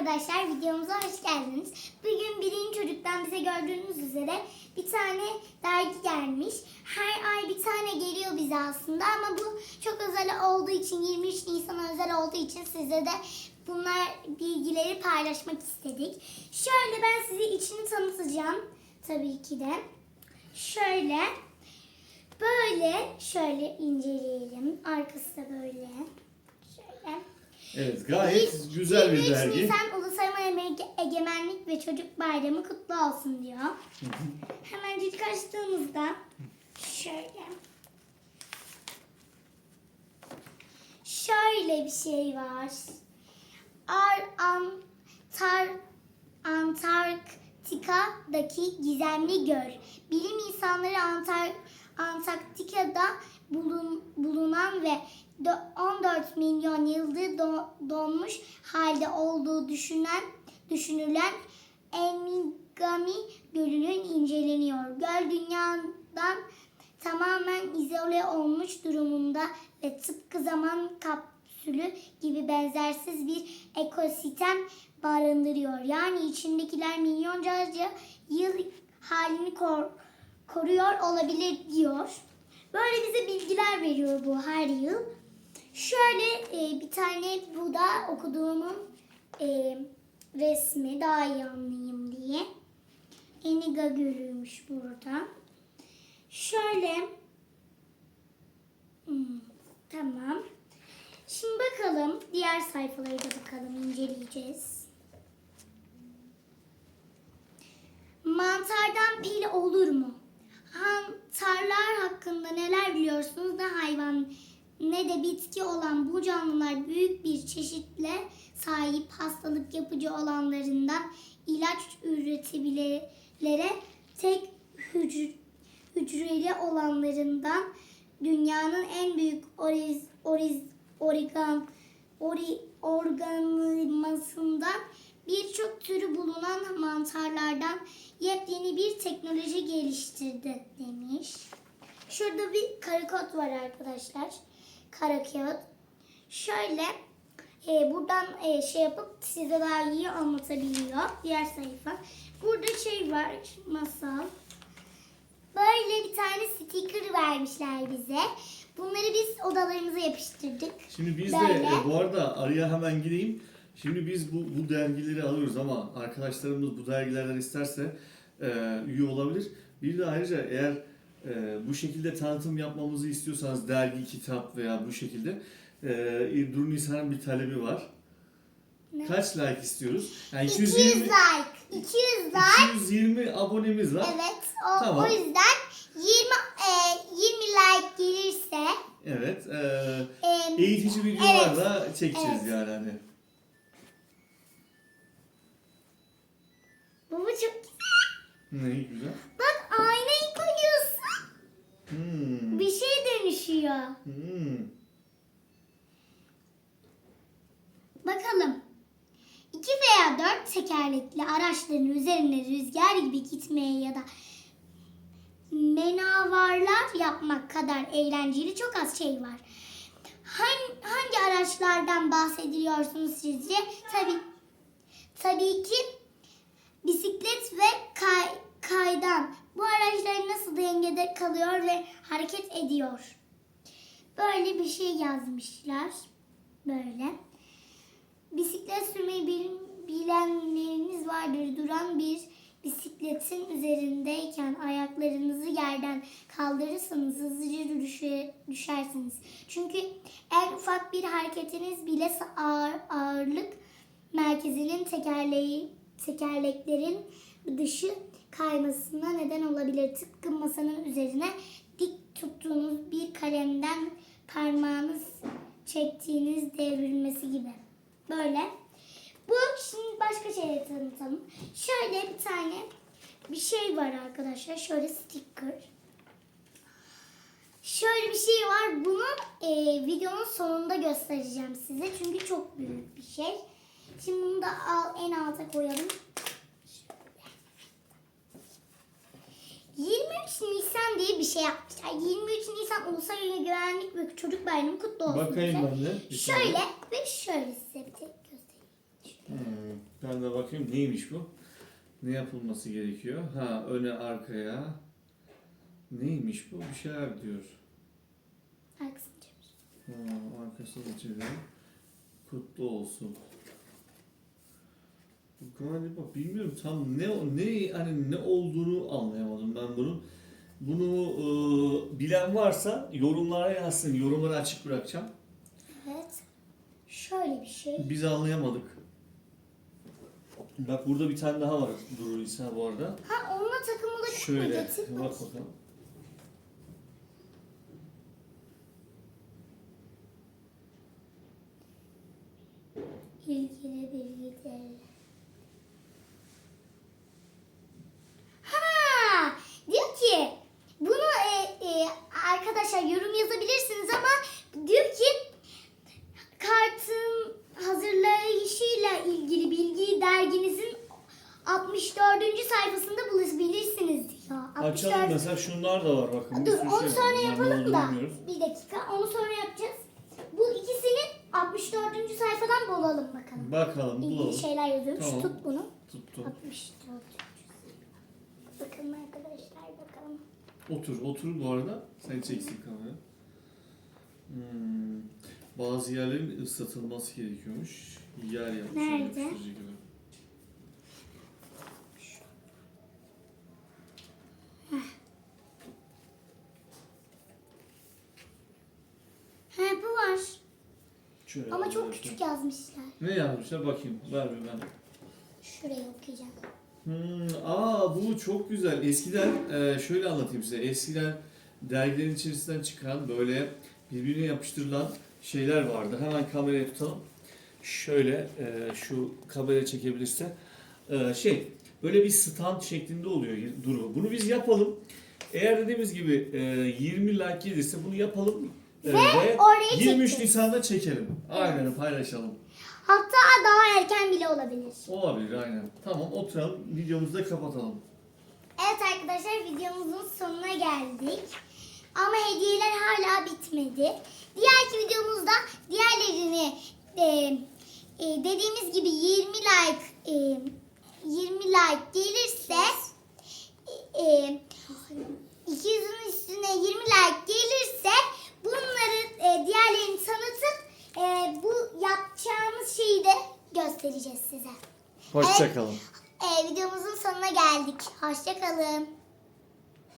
arkadaşlar videomuza hoş geldiniz. Bugün birinci çocuktan bize gördüğünüz üzere bir tane dergi gelmiş. Her ay bir tane geliyor bize aslında ama bu çok özel olduğu için 23 Nisan özel olduğu için size de bunlar bilgileri paylaşmak istedik. Şöyle ben size içini tanıtacağım tabii ki de. Şöyle böyle şöyle inceleyelim. Arkası da böyle. Şöyle. Evet gayet güzel bir 23 dergi. Nisan Ulusal Ege- Egemenlik ve Çocuk Bayramı kutlu olsun diyor. Hemencik açtığımızda şöyle şöyle bir şey var. Ar Antar Antarktika'daki gizemli göl. Bilim insanları Antar Antarktika'da bulun, bulunan ve 14 milyon yıldır do- donmuş halde olduğu düşünen düşünülen Engami Gölü'nün inceleniyor. Göl dünyadan tamamen izole olmuş durumunda ve tıpkı zaman kapsülü gibi benzersiz bir ekosistem barındırıyor. Yani içindekiler milyonlarca yıl halini kor- koruyor olabilir diyor. Böyle bize bilgiler veriyor bu her yıl. Şöyle e, bir tane bu da okuduğumun e, resmi daha iyi anlayayım diye. Eniga görüyormuş burada. Şöyle Hmm, tamam. Şimdi bakalım diğer sayfaları da bakalım inceleyeceğiz. Mantardan pil olur mu? Mantarlar hakkında neler biliyorsunuz? Ne hayvan ne de bitki olan bu canlılar büyük bir çeşitle sahip hastalık yapıcı olanlarından ilaç üretebilirlere tek hücre, hücreli olanlarından dünyanın en büyük oriz, oriz, origan, ori, organılmasından birçok türü bulunan mantarlardan yepyeni bir teknoloji geliştirdi demiş. Şurada bir karakot var arkadaşlar. Kara kağıt. Şöyle e, buradan e, şey yapıp size daha iyi anlatabiliyor. Diğer sayfa. Burada şey var. Masal. Böyle bir tane sticker vermişler bize. Bunları biz odalarımıza yapıştırdık. Şimdi biz Böyle. de e, bu arada araya hemen gireyim. Şimdi biz bu, bu dergileri alıyoruz ama arkadaşlarımız bu dergilerden isterse e, üye olabilir. Bir de ayrıca eğer e, bu şekilde tanıtım yapmamızı istiyorsanız dergi, kitap veya bu şekilde e, Duru Nisan'ın bir talebi var. Ne? Kaç like istiyoruz? Yani 200 220, like. 200 like. 220 abonemiz var. Evet. O, Tamam. o yüzden 20 e, 20 like gelirse Evet. E, e, eğitici videolar Evet. çekeceğiz Evet. yani hani. bu çok güzel. Ne güzel. Bak aynayı koyuyorsun. Hmm. Bir şey dönüşüyor. Hmm. Bakalım. İki veya dört tekerlekli araçların üzerine rüzgar gibi gitmeye ya da menavarlar yapmak kadar eğlenceli çok az şey var. Hangi, hangi araçlardan bahsediyorsunuz sizce? Tabii, tabii ki bisiklet ve kay, kaydan. Bu araçlar nasıl dengede kalıyor ve hareket ediyor? Böyle bir şey yazmışlar. Böyle. Bisiklet sürmeyi bil- bilenleriniz vardır. Duran bir bisikletin üzerindeyken ayaklarınızı yerden kaldırırsanız hızlıca düşe- düşersiniz. Çünkü en ufak bir hareketiniz bile ağır, ağırlık merkezinin tekerleği, tekerleklerin dışı kaymasına neden olabilir. Tıpkı masanın üzerine dik tuttuğunuz bir kalemden parmağınız çektiğiniz devrilmesi gibi. Böyle. Bu şimdi başka şeyleri tanıtalım. Şöyle bir tane bir şey var arkadaşlar. Şöyle sticker. Şöyle bir şey var. Bunu e, videonun sonunda göstereceğim size. Çünkü çok büyük bir şey. Şimdi bunu da al, en alta koyalım. 23 Nisan diye bir şey yapmışlar. 23 Nisan Ulusal Güvenlik ve Çocuk Bayramı kutlu olsun. Bakayım size. ben de. Bir Şöyle ve şöyle size bir tek göstereyim. Hmm. Ben de bakayım neymiş bu? Ne yapılması gerekiyor? Ha öne arkaya. Neymiş bu? Bir şeyler diyor. Arkasını çevir. Ha, arkasını çevir. Kutlu olsun. Galiba bilmiyorum tam ne ne hani ne olduğunu anlayamadım ben bunun. Bunu e, bilen varsa yorumlara yazsın. Yorumları açık bırakacağım. Evet. Şöyle bir şey. Biz anlayamadık. Bak burada bir tane daha var Duru İsa bu arada. Ha onunla takımlı mı Şöyle bak bakalım. İlgili bilgiler. Ha, diyor ki bunu e, e, arkadaşlar yorum yazabilirsiniz ama diyor ki kartın hazırlayışıyla ilgili bilgiyi derginizin 64. sayfasında bulabilirsiniz diyor. Açalım 64 mesela şunlar da var bakın. Dur onu şey sonra yapalım da. bilmiyoruz. Bir dakika onu sonra yapacağız. Bu ikisini 64. sayfadan bulalım bakalım. Bakalım İlgili bulalım. şeyler yazıyormuş. Tamam. Tut bunu. Tuttum. 64. Bakalım arkadaşlar. Otur, otur bu arada. Sen çeksin kamerayı. Hmm. Bazı yerlerin ıslatılması gerekiyormuş. Yer yapmış. Nerede? gibi. He bu var. Şöyle Ama çok küçük yazmışlar. Ne yazmışlar bakayım. Ver bir ben. Şurayı okuyacağım. Hmm, aa bu çok güzel. Eskiden e, şöyle anlatayım size. Eskiden dergilerin içerisinden çıkan böyle birbirine yapıştırılan şeyler vardı. Hemen kameraya tutalım. Şöyle e, şu kamera çekebilirse. E, şey böyle bir stand şeklinde oluyor Duru. Bunu biz yapalım. Eğer dediğimiz gibi e, 20 like gelirse bunu yapalım. E, ve oraya 23 çekeceğiz. Nisan'da çekelim. Aynen paylaşalım. Hatta daha erken bile olabilir. Olabilir aynen. Tamam oturalım videomuzu da kapatalım. Evet arkadaşlar videomuzun sonuna geldik. Ama hediyeler hala bitmedi. Diğerki videomuzda diğerlerini e, e, dediğimiz gibi 20 like e, 20 like gelirse e, e, 200'ün üstüne 20 like gelirse bunları e, diğerlerini tanıtıp e, bu yapacağımız şeyi de göstereceğiz size. Hoşçakalın. E, videomuzun sonuna geldik. Hoşçakalın.